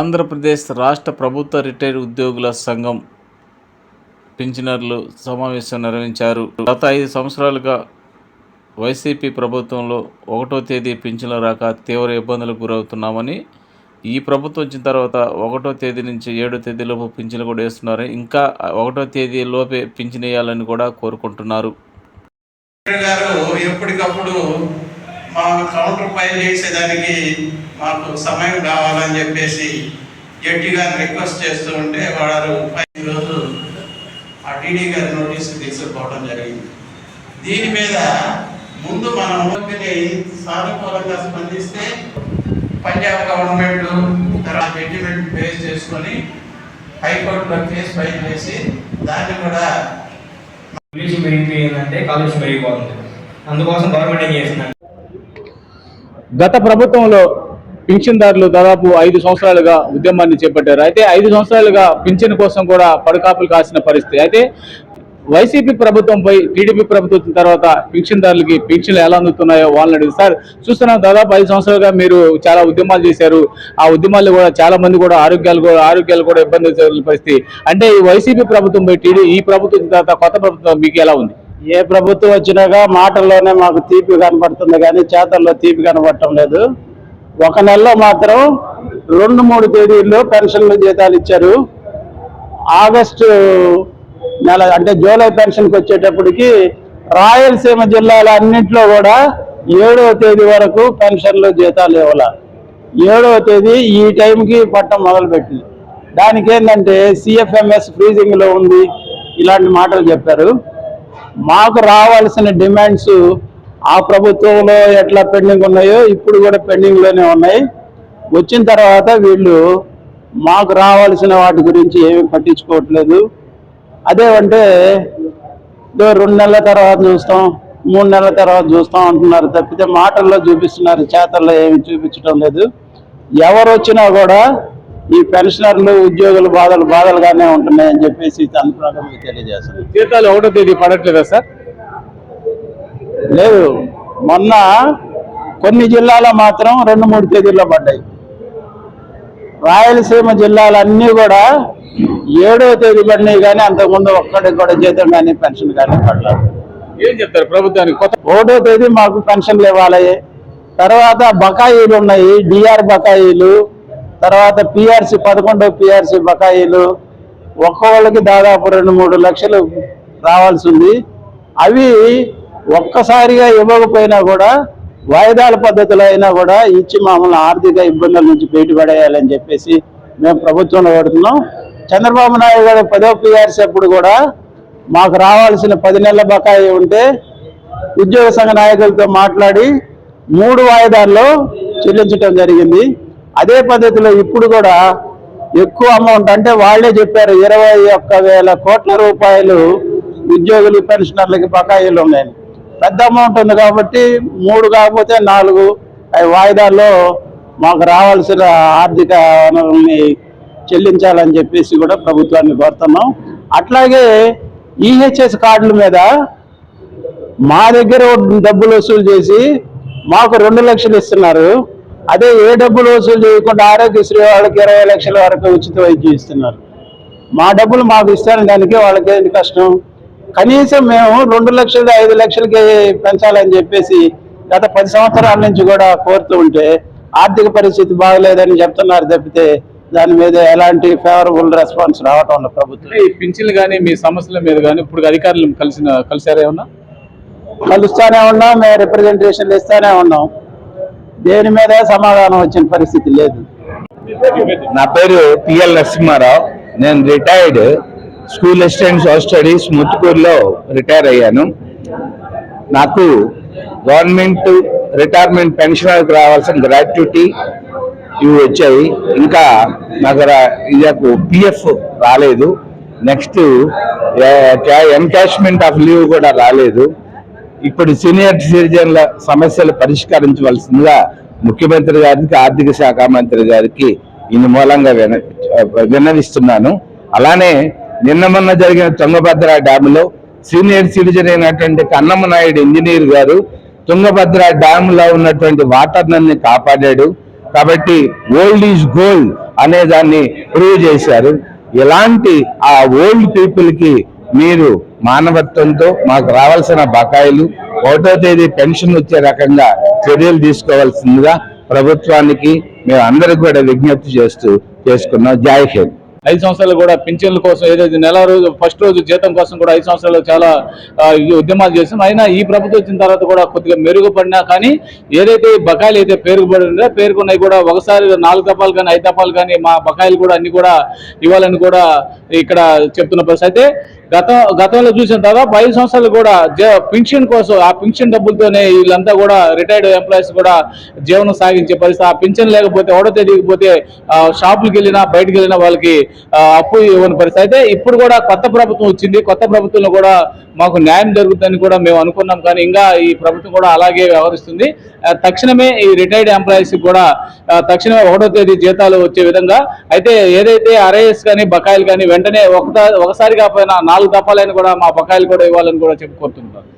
ఆంధ్రప్రదేశ్ రాష్ట్ర ప్రభుత్వ రిటైర్డ్ ఉద్యోగుల సంఘం పింఛనర్లు సమావేశం నిర్వహించారు. గత ఐదు సంవత్సరాలుగా వైసీపీ ప్రభుత్వంలో ఒకటో తేదీ పింఛన్లు రాక తీవ్ర ఇబ్బందులకు గురవుతున్నామని ఈ ప్రభుత్వం వచ్చిన తర్వాత ఒకటో తేదీ నుంచి ఏడో తేదీలోపు పింఛన్లు కూడా వేస్తున్నారు. ఇంకా ఒకటో తేదీ లోపే పింఛన్ వేయాలని కూడా కోరుకుంటున్నారు. ఎప్పటికప్పుడు మా కౌంటర్ ఫైల్ చేసేదానికి మాకు సమయం కావాలని చెప్పేసి జడ్జి గారిని రిక్వెస్ట్ చేస్తూ ఉంటే వారు రోజు ఆ టీడీ గారి నోటీసు తీసుకుపోవడం జరిగింది. దీని మీద ముందు మనం ఓపికని సానుకూలంగా స్పందిస్తే పంజాబ్ గవర్నమెంట్ తర్వాత జడ్జిమెంట్ బేస్ చేసుకొని హైకోర్టులో కేసు ఫైల్ చేసి దాన్ని కూడా పొల్యూషన్ పెరిగిపోయిందంటే కాలుష్యం పెరిగిపోతుంది. అందుకోసం గవర్నమెంట్ ఏం చేసిందంటే గత ప్రభుత్వంలో పింఛన్దారులు దాదాపు ఐదు సంవత్సరాలుగా ఉద్యమాన్ని చేపట్టారు. అయితే ఐదు సంవత్సరాలుగా పింఛన్ కోసం కూడా పడకాపులు కాసిన పరిస్థితి. అయితే వైసీపీ ప్రభుత్వంపై టీడీపీ ప్రభుత్వం వచ్చిన తర్వాత పింఛన్దారులకి పింఛన్లు ఎలా అందుతున్నాయో వాళ్ళని అడిగి సార్ చూస్తున్నాం దాదాపు ఐదు సంవత్సరాలుగా మీరు చాలా ఉద్యమాలు చేశారు. ఆ ఉద్యమాల్లో కూడా చాలా మంది కూడా ఆరోగ్యాలు కూడా ఆరోగ్యాలు కూడా ఇబ్బంది పరిస్థితి. అంటే ఈ వైసీపీ ప్రభుత్వంపై టీడీ ఈ ప్రభుత్వం వచ్చిన తర్వాత కొత్త ప్రభుత్వం మీకు ఎలా ఉంది? ఏ ప్రభుత్వం వచ్చినాక మాటల్లోనే మాకు తీపి కనపడుతుంది కానీ చేతల్లో తీపి కనపడటం లేదు. ఒక నెలలో మాత్రం రెండు మూడు తేదీల్లో పెన్షన్లు జీతాలు ఇచ్చారు. ఆగస్టు నెల అంటే జూలై పెన్షన్కి వచ్చేటప్పటికి రాయలసీమ జిల్లాల అన్నింటిలో కూడా ఏడవ తేదీ వరకు పెన్షన్లు జీతాలు ఇవ్వాల. ఏడవ తేదీ ఈ టైంకి పట్టం మొదలుపెట్టింది. దానికి ఏంటంటే సిఎఫ్ఎంఎస్ ఫ్రీజింగ్లో ఉంది. ఇలాంటి మాటలు చెప్పారు. మాకు రావాల్సిన డిమాండ్స్ ఆ ప్రభుత్వంలో ఎట్లా పెండింగ్ ఉన్నాయో ఇప్పుడు కూడా పెండింగ్లోనే ఉన్నాయి. వచ్చిన తర్వాత వీళ్ళు మాకు రావాల్సిన వాటి గురించి ఏమీ పట్టించుకోవట్లేదు. అదేమంటే రెండు నెలల తర్వాత చూస్తాం మూడు నెలల తర్వాత చూస్తాం అంటున్నారు తప్పితే మాటల్లో చూపిస్తున్నారు చేతల్లో ఏమి చూపించడం లేదు. ఎవరు వచ్చినా కూడా ఈ పెన్షనర్లు ఉద్యోగుల బాధలు బాధలుగానే ఉంటున్నాయని చెప్పేసి మీకు జీతాలు ఒకటో తేదీ పడట్లేదా సార్? లేదు. మొన్న కొన్ని జిల్లాలో మాత్రం రెండు మూడు తేదీల్లో పడ్డాయి. రాయలసీమ జిల్లాలన్నీ కూడా ఏడో తేదీ పడినాయి కానీ అంతకుముందు ఒక్కడికి కూడా జీతం కానీ పెన్షన్ కానీ పడలేదు. ఏం చెప్తారు ప్రభుత్వానికి? కొత్త ఒకటో తేదీ మాకు పెన్షన్లు ఇవ్వాలి. తర్వాత బకాయిలు ఉన్నాయి డిఆర్ బకాయిలు తర్వాత పిఆర్సి పదకొండో పిఆర్సి బకాయిలు ఒక్కొక్కళ్ళకి దాదాపు రెండు మూడు లక్షలు రావాల్సి ఉంది అవి ఒక్కసారిగా ఇవ్వకపోయినా కూడా వాయిదాల పద్ధతిలో అయినా కూడా ఇచ్చి మమ్మల్ని ఆర్థిక ఇబ్బందుల నుంచి బయటపడేయాలని చెప్పేసి మేము ప్రభుత్వంలో పడుతున్నాం చంద్రబాబు నాయుడు గారు పదో పిఆర్సీ అప్పుడు కూడా మాకు రావాల్సిన పది నెలల బకాయి ఉంటే ఉద్యోగ సంఘ నాయకులతో మాట్లాడి మూడు వాయిదాల్లో చెల్లించడం జరిగింది. అదే పద్ధతిలో ఇప్పుడు కూడా ఎక్కువ అమౌంట్ అంటే వాళ్ళే చెప్పారు ఇరవై ఒక్క వేల కోట్ల రూపాయలు ఉద్యోగులు పెన్షనర్లకి బకాయిలు ఉన్నాయి. పెద్ద అమౌంట్ ఉంది కాబట్టి మూడు కాకపోతే నాలుగు వాయిదాల్లో మాకు రావాల్సిన ఆర్థిక వనరుల్ని చెల్లించాలని చెప్పేసి కూడా ప్రభుత్వాన్ని కోరుతున్నాం. అట్లాగే ఈహెచ్ఎస్ కార్డుల మీద మా దగ్గర డబ్బులు వసూలు చేసి మాకు రెండు లక్షలు ఇస్తున్నారు. అదే ఏ డబ్బులు వసూలు చేయకుండా ఆరోగ్యశ్రీ వాళ్ళకి ఇరవై లక్షల వరకు ఉచిత వైద్యం ఇస్తున్నారు. మా డబ్బులు మాకు ఇస్తాను దానికి వాళ్ళకి ఏంటి కష్టం? కనీసం మేము రెండు లక్షలు ఐదు లక్షలకి పెంచాలని చెప్పేసి గత పది సంవత్సరాల నుంచి కూడా కోరుతూ ఉంటే ఆర్థిక పరిస్థితి బాగలేదని చెప్తున్నారు తప్పితే దాని మీద ఎలాంటి ఫేవరబుల్ రెస్పాన్స్ రావటం ప్రభుత్వం. ఈ పింఛన్లు కానీ మీ సమస్యల మీద కానీ ఇప్పుడు అధికారులు కలిసిన కలిసారా ఏమన్నా? కలుస్తానే ఉన్నాం మేము రిప్రజెంటేషన్లు ఇస్తానే ఉన్నాం. దేని మీద సమాధానం వచ్చిన పరిస్థితి లేదు. నా పేరు పిఎల్ నరసింహారావు. నేను retired school assistant social studies ముత్తుకూరులో retire అయ్యాను. నాకు గవర్నమెంట్ రిటైర్మెంట్ పెన్షనర్కి రావాల్సిన గ్రాట్యుటీ ఇవి వచ్చాయి. ఇంకా నాకు ఇదకు పిఎఫ్ రాలేదు. నెక్స్ట్ ఎన్కాష్మెంట్ ఆఫ్ లీవ్ కూడా రాలేదు. ఇప్పుడు సీనియర్ సిటిజన్ల సమస్యలు పరిష్కరించవలసిందిగా ముఖ్యమంత్రి గారికి ఆర్థిక శాఖ మంత్రి గారికి ఇందు మూలంగా విన విన్నవిస్తున్నాను. అలానే నిన్న మొన్న జరిగిన తుంగభద్ర డ్యాములో సీనియర్ సిటిజన్ అయినటువంటి కన్నమ్మ నాయుడు ఇంజనీర్ గారు తుంగభద్ర డ్యామ్లో ఉన్నటువంటి వాటర్ కాపాడాడు. కాబట్టి ఓల్డ్ ఈజ్ గోల్డ్ అనే దాన్ని ప్రూవ్ చేశారు. ఇలాంటి ఆ ఓల్డ్ పీపుల్కి మీరు మానవత్వంతో మాకు రావాల్సిన బకాయిలు ఒకటో తేదీ పెన్షన్ వచ్చే రకంగా చర్యలు తీసుకోవాల్సిందిగా ప్రభుత్వానికి మేము అందరికి కూడా విజ్ఞప్తి చేస్తూ చేసుకున్నాం. జాయ్ హింద్. ఐదు సంవత్సరాలు కూడా పింఛన్ల కోసం ఏదైతే నెల రోజు ఫస్ట్ రోజు జీతం కోసం కూడా ఐదు సంవత్సరాలు చాలా ఉద్యమాలు చేసాం అయినా ఈ ప్రభుత్వం వచ్చిన తర్వాత కూడా కొద్దిగా మెరుగుపడినా కానీ ఏదైతే బకాయిలు అయితే పేరుకుబడి ఉందో పేరుకున్నాయి కూడా ఒకసారి నాలుగు దఫాలు కానీ ఐదు దఫాలు కానీ మా బకాయిలు కూడా అన్ని కూడా ఇవ్వాలని కూడా ఇక్కడ చెప్తున్న పరిస్థితి. అయితే గత గతంలో చూసిన దాదాపు ఐదు సంవత్సరాలు కూడా జ- పింఛన్ కోసం ఆ పింఛన్ డబ్బులతోనే వీళ్ళంతా కూడా రిటైర్డ్ ఎంప్లాయీస్ కూడా జీవనం సాగించే పరిస్థితి. ఆ పింఛన్ లేకపోతే ఓడ తేదీకి పోతే షాపులకు వెళ్ళినా బయటకు వెళ్ళినా వాళ్ళకి అప్పు ఇవ్వని పరిస్థితి. అయితే ఇప్పుడు కూడా కొత్త ప్రభుత్వం వచ్చింది. కొత్త ప్రభుత్వంలో కూడా మాకు న్యాయం జరుగుతుందని కూడా మేము అనుకున్నాం. కానీ ఇంకా ఈ ప్రభుత్వం కూడా అలాగే వ్యవహరిస్తుంది. తక్షణమే ఈ రిటైర్డ్ ఎంప్లాయీస్ కూడా తక్షణమే ఒకటో తేదీ జీతాలు వచ్చే విధంగా అయితే ఏదైతే అరేఎస్ కానీ బకాయిలు కానీ వెంటనే ఒక ఒకసారిగా పోయినా నాలుగు దఫాలైన కూడా మా బకాయిలు కూడా ఇవ్వాలని కూడా చెప్పుకుంటున్నారు